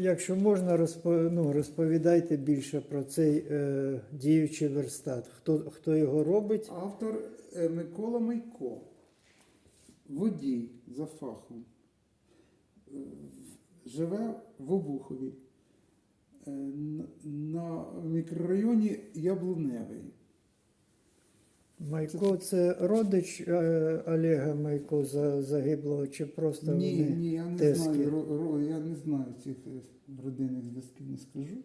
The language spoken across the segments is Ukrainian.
Якщо можна, ну, розповідайте більше про цей е, діючий верстат. Хто, хто його робить? Автор е, Микола Майко. Водій за фахом. Е, Живе в Обухові. Е, На мікрорайоні Яблуневий. Майко це родич е, Олега Майко за- загиблого, чи просто Ні, вони? ні, я не тески? знаю. ро- ро- Я не знаю цих е, родинних зв'язків, не скажу.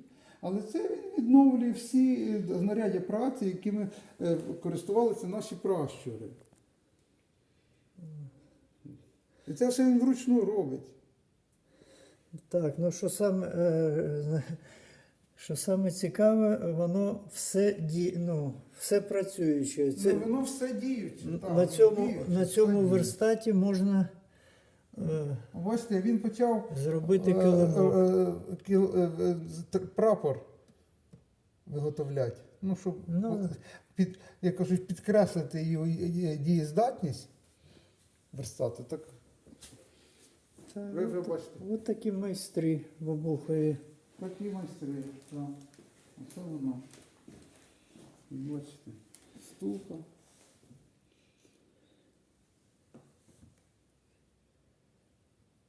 Але це він відновлює всі е, знаряддя праці, якими е, користувалися наші пращури. І це все він вручну робить. Так, ну що е, зна- що саме цікаве, воно все, ді, ну, все працююче. Це, ну, воно все діюче. так, на цьому, діюче, на все цьому діюче. верстаті можна е, Бачите, він почав зробити е, килимок. е, е, е, е, прапор виготовляти. Ну, щоб, Ну. під, як кажуть, підкреслити його дієздатність верстату. Так Та, ви вже бачите. от такі майстри в Обухові. Такі майстри. Так. Оце воно. Бачите. Стулка.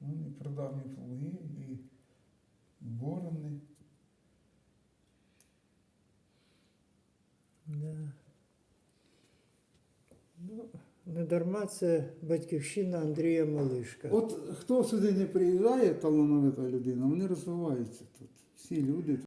Вони і продавні плуги, і борони. Да. Ну, не дарма це батьківщина Андрія Малишка. От хто сюди не приїжджає, талановита людина, вони розвиваються тут. Всі люди.